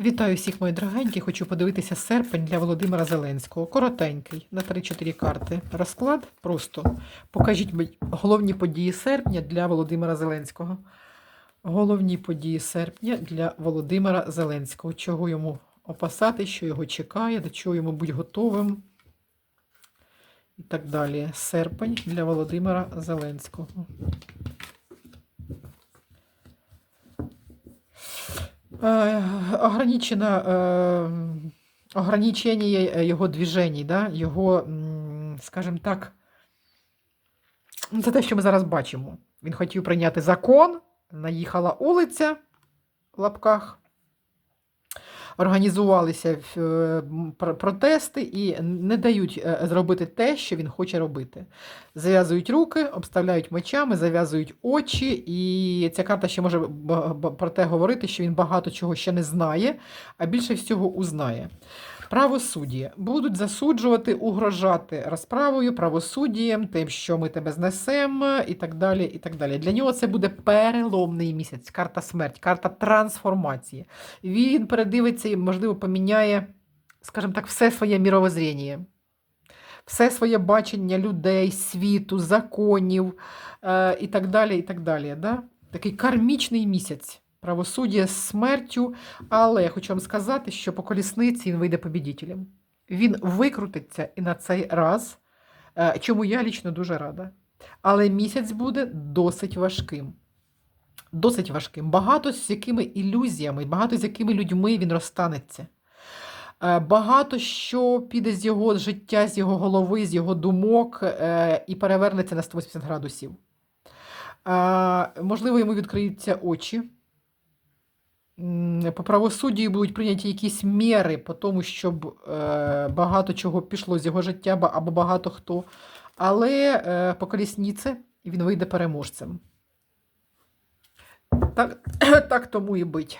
Вітаю всіх, мої дорогенькі. Хочу подивитися серпень для Володимира Зеленського. Коротенький, на 3-4 карти. Розклад просто. Покажіть мені головні події серпня для Володимира Зеленського. Головні події серпня для Володимира Зеленського. Чого йому опасати, що його чекає, до чого йому бути готовим. І так далі. Серпень для Володимира Зеленського. Ограничено э, ограничение його движений, да? його, скажімо так, ну, це те, що ми зараз бачимо. Він хотів прийняти закон, наїхала улиця в лапках, організувалися е, протести і не дають е, зробити те, що він хоче робити. Зав'язують руки, обставляють мечами, зав'язують очі, і ця карта ще може про те говорити, що він багато чого ще не знає, а більше всього узнає. Правосуддя будуть засуджувати, угрожати розправою, правосуддям, тим, що ми тебе знесемо, і так далі. і так далі. Для нього це буде переломний місяць, карта смерть, карта трансформації. Він передивиться і, можливо, поміняє, скажімо так, все своє міровоззріння все своє бачення людей, світу, законів е, і так далі. і так далі. Да? Такий кармічний місяць. Правосуддя з смертю, але я хочу вам сказати, що по колісниці він вийде побідітелем. Він викрутиться і на цей раз, е, чому я лічно дуже рада. Але місяць буде досить важким. Досить важким. Багато з якими ілюзіями, багато з якими людьми він розстанеться. Е, Багато що піде з його життя, з його голови, з його думок е, і перевернеться на 180 градусів. Можливо, йому відкриються очі. По правосуддю будуть прийняті якісь міри по тому, щоб е, багато чого пішло з його життя, або багато хто. Але е, по колісниці він вийде переможцем. Так, так тому і бить.